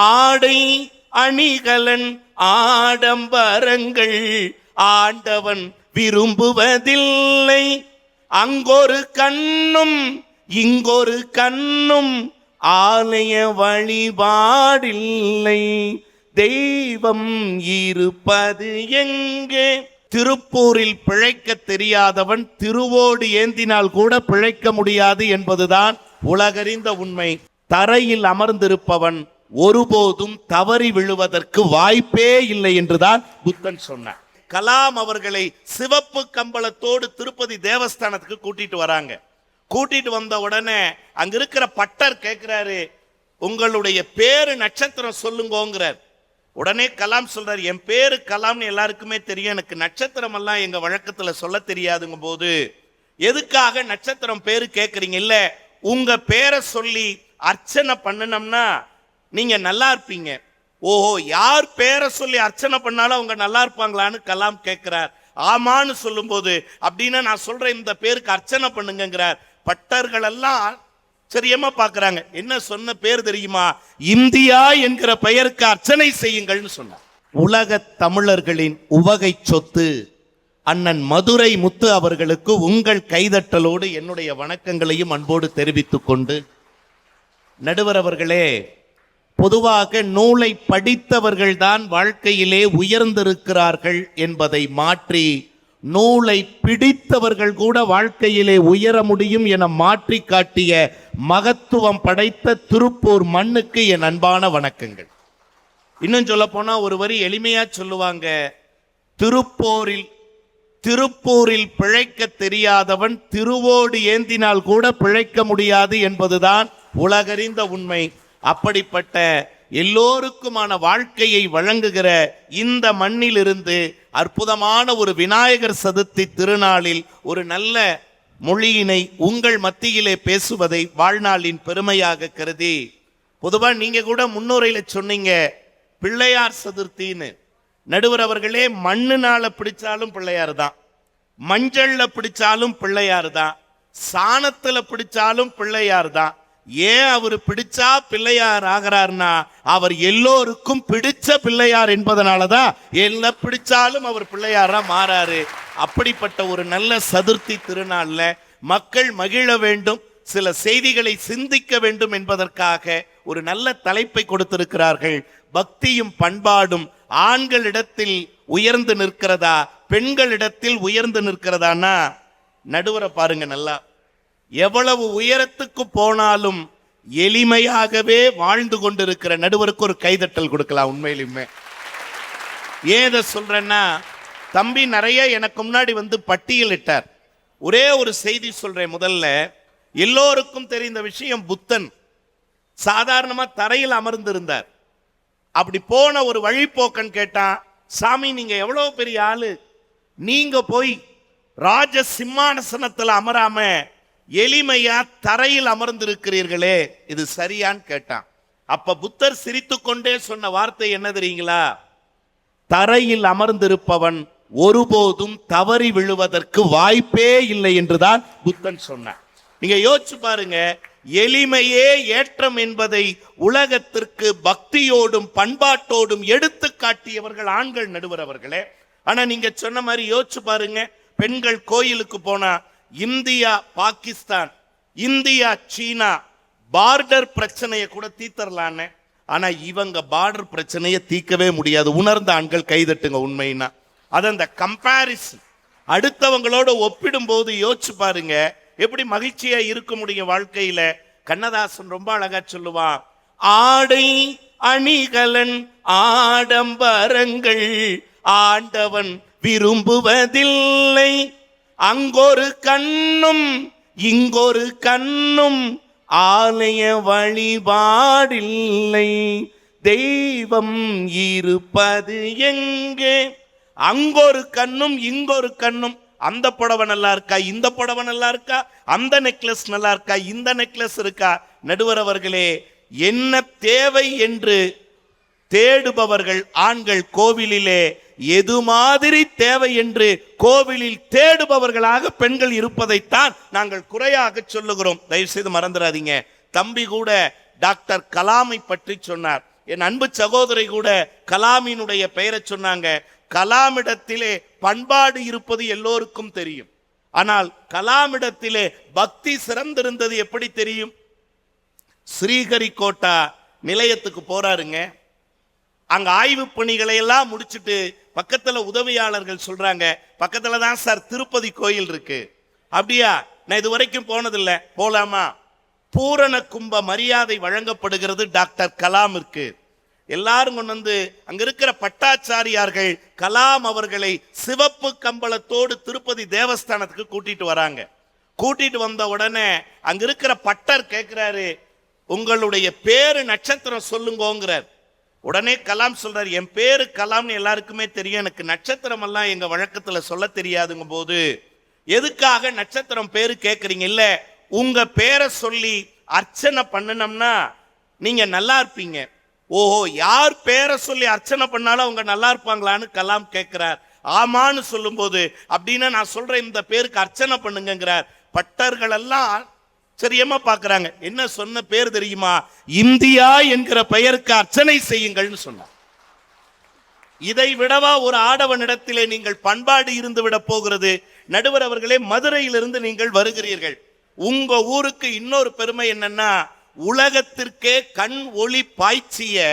ஆடை அணிகலன் ஆடம்பரங்கள் ஆண்டவன் விரும்புவதில்லை. அங்கொரு கண்ணும் இங்கொரு கண்ணும் ஆலய வழிபாடில்லை. தெய்வம் இருப்பது எங்கே? திருப்பூரில் பிழைக்க தெரியாதவன் திருவோடு ஏந்தினால் கூட பிழைக்க முடியாது என்பதுதான் உலகறிந்த உண்மை. தரையில் அமர்ந்திருப்பவன் ஒருபோதும் தவறி விழுவதற்கு வாய்ப்பே இல்லை என்றுதான் புத்தன் சொன்னார். கலாம் அவர்களை சிவப்பு கம்பளத்தோடு திருப்பதி தேவஸ்தானத்துக்கு கூட்டிட்டு வராங்க. கூட்டிட்டு வந்த உடனே அங்க இருக்கிற பட்டர் கேட்கிறாரு உங்களுடைய பேரு நட்சத்திரம் சொல்லுங்கோங்கிறார். உடனே கலாம் சொல்றாரு என் பேரு கலாம்னு எல்லாருக்குமே தெரியும். எனக்கு நட்சத்திரம் எல்லாம் எங்க வழக்கத்துல சொல்ல தெரியாதுங்க போது எதுக்காக நட்சத்திரம் பேரு கேக்குறீங்க? இல்ல உங்க பேரை சொல்லி அர்ச்சனை பண்ணினோம்னா நீங்கள் நல்லா இருப்பீங்க. ஓஹோ யார் பேரை சொல்லி அர்ச்சனை பண்ணாலும் அவங்க நல்லா இருப்பாங்களான்னு கலாம் கேட்கிறார். ஆமான்னு சொல்லும்போது அப்படின்னா நான் சொல்கிறேன் இந்த பேருக்கு அர்ச்சனை பண்ணுங்கிறார் பட்டர்கள் எல்லாம் சரியமா பார்க்குறாங்க. என்ன சொன்ன பேர் தெரியுமா? இந்தியா என்கிற பெயருக்கு அர்ச்சனை செய்யுங்கள்னு சொன்னார். உலக தமிழர்களின் உவகை சொத்து அண்ணன் மதுரை முத்து அவர்களுக்கு உங்கள் கைதட்டலோடு என்னுடைய வணக்கங்களையும் அன்போடு தெரிவித்துக் கொண்டு நடுவர் அவர்களே பொதுவாக நூலை படித்தவர்கள்தான் வாழ்க்கையிலே உயர்ந்திருக்கிறார்கள் என்பதை மாற்றி நூலை பிடித்தவர்கள் கூட வாழ்க்கையிலே உயர முடியும் என மாற்றி காட்டிய மகத்துவம் படைத்த திருப்பூர் மண்ணுக்கு என் அன்பான வணக்கங்கள். இன்னும் சொல்ல போனா ஒரு வரி எளிமையா சொல்லுவாங்க. திருப்போரில் திருப்பூரில் பிழைக்க தெரியாதவன் திருவோடு ஏந்தினால் கூட பிழைக்க முடியாது என்பதுதான் உலகறிந்த உண்மை. அப்படிப்பட்ட எல்லோருக்குமான வாழ்க்கையை வழங்குகிற இந்த மண்ணிலிருந்து அற்புதமான ஒரு விநாயகர் சதுர்த்தி திருநாளில் ஒரு நல்ல மொழியினை உங்கள் மத்தியிலே பேசுவதை வாழ்நாளின் பெருமையாக கருதி. பொதுவாக நீங்கள் கூட முன்னுரையில் சொன்னீங்க பிள்ளையார் சதுர்த்தின்னு. நடுவர் அவர்களே மண்ணுனால பிடிச்சாலும் பிள்ளையார் தான் மஞ்சள்ல பிடிச்சாலும் பிள்ளையார் தான் சாணத்துல பிடிச்சாலும் பிள்ளையார் தான் ஏன் அவர் பிடிச்சா பிள்ளையார் ஆகிறார்னா அவர் எல்லோருக்கும் பிடிச்ச பிள்ளையார் என்பதனாலதான் என்ன பிடிச்சாலும் அவர் பிள்ளையாரா மாறாரு. அப்படிப்பட்ட ஒரு நல்ல சதுர்த்தி திருநாள்ல மக்கள் மகிழ வேண்டும் சில செய்திகளை சிந்திக்க வேண்டும் என்பதற்காக ஒரு நல்ல தலைப்பை கொடுத்திருக்கிறார்கள். பக்தியும் பண்பாடும் ஆண்களிடத்தில் உயர்ந்து நிற்கிறதா பெண்களிடத்தில் உயர்ந்து நிற்கிறதானா? நடுவரை பாருங்க நல்லா. எவ்வளவு உயரத்துக்கு போனாலும் எளிமையாகவே வாழ்ந்து கொண்டிருக்கிற நடுவருக்கு ஒரு கைதட்டல் கொடுக்கலாம் உண்மையிலுமே. ஏதை சொல்றேன்னா தம்பி நிறைய எனக்கு முன்னாடி வந்து பட்டியலிட்டார் ஒரே ஒரு செய்தி சொல்றேன் முதல்ல. எல்லோருக்கும் தெரிந்த விஷயம் புத்தன். சாதாரணமா தரையில் அமர்ந்திருந்தார். அப்படி போன ஒரு வழிப்போக்கன் கேட்டான் சாமி நீங்க எவ்வளோ பெரிய ஆளு. நீங்க போய் ராஜ சிம்மாசனத்தில் அமராம எளிமையா தரையில் அமர்ந்திருக்கிறீர்களே இது சரியான்னு கேட்டான். அப்ப புத்தர் சிரித்துக்கொண்டே சொன்ன வார்த்தை என்ன தெரியுங்களா? தரையில் அமர்ந்திருப்பவன் ஒருபோதும் தவறி விழுவதற்கு வாய்ப்பே இல்லை என்றுதான் புத்தன் சொன்னார் நீங்க யோசிச்சு பாருங்க எளிமையே ஏற்றம் என்பதை உலகத்திற்கு பக்தியோடும் பண்பாட்டோடும் எடுத்து காட்டியவர்கள் ஆண்கள் நடுவர் அவர்களே. ஆனா நீங்க சொன்ன மாதிரி யோசிச்சு பாருங்க பெண்கள் கோயிலுக்கு போனா India Pakistan India China border பிரச்சனையை கூட தீர்த்தரலான்னு. ஆனா இவங்க பார்டர் பிரச்சனையை தீர்க்கவே முடியாது. உணர்ந்த ஆண்கள் கைதட்டுங்க உண்மைன்னா. அது அந்த கம்பாரிசன் அடுத்தவங்களோட ஒப்பிடும்போது யோசிச்சு பாருங்க. எப்படி மகிழ்ச்சியா இருக்க முடியும் வாழ்க்கையில? கண்ணதாசன் ரொம்ப அழகா சொல்லுவான். ஆடை அணிகலன் ஆடம்பரங்கள் ஆண்டவன் விரும்புவதில்லை. அங்கொரு கண்ணும் இங்கொரு கண்ணும் ஆலய வழிபாடில்லை. தெய்வம் இருப்பது எங்கே? அங்கொரு கண்ணும் இங்கொரு கண்ணும். அந்த புடவை நல்லா இருக்கா? இந்த புடவை நல்லா இருக்கா? அந்த நெக்லஸ் நல்லா இருக்கா? இந்த நெக்லஸ் இருக்கா? நடுவர் அவர்களே என்ன தேவை என்று தேடுபவர்கள் ஆண்கள் கோவிலிலே எது மாதிரி தேவை என்று கோவிலில் தேடுபவர்களாக பெண்கள் இருப்பதைத்தான் நாங்கள் குறையாக சொல்லுகிறோம். தயவு செய்து மறந்துடாதீங்க. தம்பி கூட டாக்டர் கலாமை பற்றி சொன்னார். என் அன்பு சகோதரி கூட கலாமினுடைய பெயரை சொன்னாங்க. கலாமிடத்திலே பண்பாடு இருப்பது எல்லோருக்கும் தெரியும். ஆனால் கலாமிடத்திலே பக்தி சிறந்திருந்தது எப்படி தெரியும்? ஸ்ரீஹரிகோட்டா நிலையத்துக்கு போறாருங்க. அங்க ஆய்வு பணிகளை எல்லாம் முடிச்சிட்டு பக்கத்துல உதவியாளர்கள் சொல்றாங்க பக்கத்துல தான் சார் திருப்பதி கோயில் இருக்கு. அப்படியா? நான் இது வரைக்கும் போனதில்லை. போலாமா? பூரண கும்ப மரியாதை வழங்கப்படுகிறது டாக்டர் கலாமிற்கு. எல்லாரும் கொண்டு வந்து அங்க இருக்கிற பட்டாச்சாரியார்கள் கலாம் அவர்களை சிவப்பு கம்பளத்தோடு திருப்பதி தேவஸ்தானத்துக்கு கூட்டிட்டு வராங்க. கூட்டிட்டு வந்த உடனே அங்க இருக்கிற பட்டர் கேட்கிறாரு உங்களுடைய பேரு நட்சத்திரம் சொல்லுங்கோங்கிறார். உடனே கலாம் சொல்றாரு என் பேரு கலாம்னு எல்லாருக்குமே தெரியும். எனக்கு நட்சத்திரம் எல்லாம் எங்க வழக்கத்துல சொல்ல தெரியாதுங்க போது எதுக்காக நட்சத்திரம் பேரு கேட்குறீங்க இல்ல உங்க பேரை சொல்லி அர்ச்சனை பண்ணனோம்னா நீங்க நல்லா இருப்பீங்க. ஓஹோ யார் பேரை சொல்லி அர்ச்சனை பண்ணாலும் அவங்க நல்லா இருப்பாங்களான்னு கலாம் கேட்கிறார் ஆமான்னு சொல்லும்போது அப்படின்னா நான் சொல்றேன் இந்த பேருக்கு அர்ச்சனை பண்ணுங்கிறார் பட்டர்கள் எல்லாம் சரியமா பார்க்குறாங்க. என்ன சொன்ன பேர் தெரியுமா? இந்தியா என்கிற பெயருக்கு அர்ச்சனை செய்யுங்கள்னு சொன்னார் இதை விடவா ஒரு ஆடவனிடத்திலே நீங்கள் பண்பாடு இருந்து விட போகிறது? நடுவர் அவர்களே மதுரையிலிருந்து நீங்கள் வருகிறீர்கள். உங்க ஊருக்கு இன்னொரு பெருமை என்னன்னா உலகத்திற்கே கண் ஒளி பாய்ச்சிய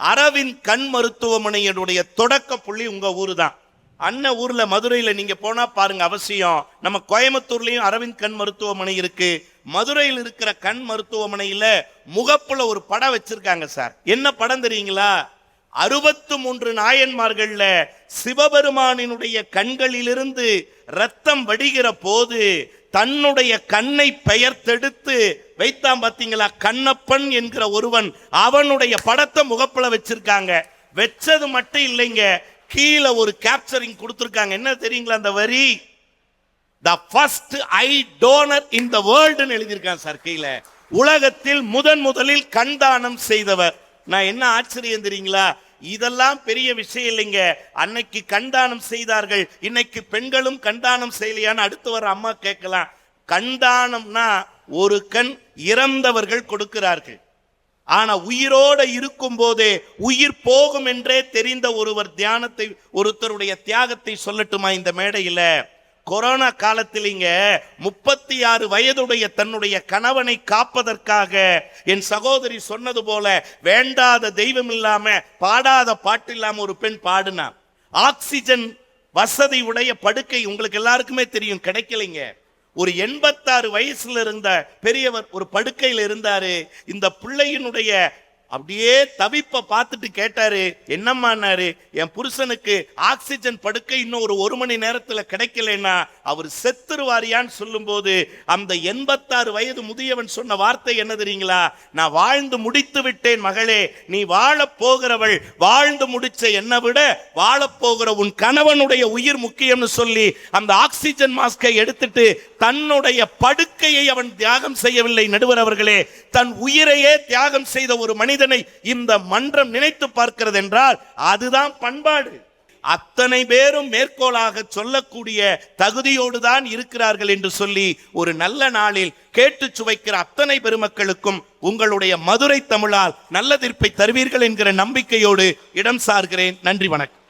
அரவிந்த் கண் மருத்துவமனையினுடைய தொடக்க புள்ளி உங்க ஊரு தான் அண்ணன் ஊரில் மதுரையில் நீங்கள் போனால் பாருங்க அவசியம். நம்ம கோயம்புத்தூர்லேயும் அரவிந்த் கண் மருத்துவமனை இருக்குது மதுரையில் இருக்கிற கண் மருத்துவமனையில் முகப்பில் ஒரு படம் வச்சுருக்காங்க சார். என்ன படம் தெரியுங்களா? அறுபத்து மூன்று நாயன்மார்களில் சிவபெருமானினுடைய கண்களிலிருந்து ரத்தம் வடிகிற போது தன்னுடைய கண்ணை பெயர்த்தெடுத்து வைத்தான் பார்த்தீங்களா கண்ணப்பன் என்கிற ஒருவன் அவனுடைய படத்தை முகப்பில் வச்சிருக்காங்க. வச்சது மட்டும் இல்லைங்க. கீழே ஒரு கேப்சரிங் கொடுத்துருக்காங்க. என்ன தெரியுங்களா அந்த வரி? The first eye donor in the வேர்ல்டுன்னு எழுதியிருக்கான் சார் கீழே. உலகத்தில் முதன் முதலில் கண்தானம் செய்தவர். நான் என்ன ஆச்சரியம் தெரியுங்களா? இதெல்லாம் பெரிய விஷயம் இல்லைங்க. அன்னைக்கு கண்தானம் செய்தார்கள். இன்னைக்கு பெண்களும் கண்தானம் செய்யலையான்னு அடுத்து வர அம்மா கேட்கலாம். கண்தானம்னா ஒரு கண் இறந்தவர்கள் கொடுக்கிறார்கள். ஆனா உயிரோட இருக்கும் போதே உயிர் போகும் என்றே தெரிந்த ஒருவர் தியானத்தை ஒருத்தருடைய தியாகத்தை சொல்லட்டுமா இந்த மேடையில? கொரோனா காலத்திலிங்க முப்பத்தி ஆறு வயதுடைய தன்னுடைய கணவனை காப்பதற்காக என் சகோதரி சொன்னது போல வேண்டாத தெய்வம் இல்லாம பாடாத பாட்டு இல்லாம ஒரு பெண் பாடுனா. ஆக்சிஜன் வசதி உடைய படுக்கை உங்களுக்கு எல்லாருக்குமே தெரியும் கிடைக்கலைங்க. ஒரு எண்பத்தாறு வயசுல இருந்த பெரியவர் ஒரு படுக்கையில் இருந்தாரு. இந்த பிள்ளையினுடைய அப்படியே தவிப்பை பார்த்துட்டு கேட்டாரு என்னம்மானாரு என் புருஷனுக்கு ஆக்சிஜன் படுக்கை இன்னும் ஒரு ஒரு மணி நேரத்துல கிடைக்கலன்னா அவர் செத்துருவாரியான்னு சொல்லும்போது அந்த எண்பத்தாறு வயது முதியவன் சொன்ன வார்த்தை என்ன தெரியுங்களா? நான் வாழ்ந்து முடித்து விட்டேன் மகளே நீ வாழப் போகிறவள். வாழ்ந்து முடிச்ச என்னை விட வாழப்போகிற உன் கணவனுடைய உயிர் முக்கியம்னு சொல்லி அந்த ஆக்சிஜன் மாஸ்கை எடுத்துட்டு தன்னுடைய படுக்கையை அவன் தியாகம் செய்யவில்லை. நடுவர் அவர்களே தன் உயிரையே தியாகம் செய்த ஒரு மனிதனை இந்த மன்றம் நினைத்து பார்க்கிறது என்றால் அதுதான் பண்பாடு. அத்தனை பேரும் மேற்கோளாக சொல்லக்கூடிய தகுதியோடு தான் இருக்கிறார்கள் என்று சொல்லி ஒரு நல்ல நாளில் கேட்டு சுவைக்கிற அத்தனை பெருமக்களுக்கும் உங்களுடைய மதுரை தமிழால் நல்ல தீர்ப்பை தருவீர்கள் என்கிற நம்பிக்கையோடு இடம் சார்கிறேன். நன்றி வணக்கம்.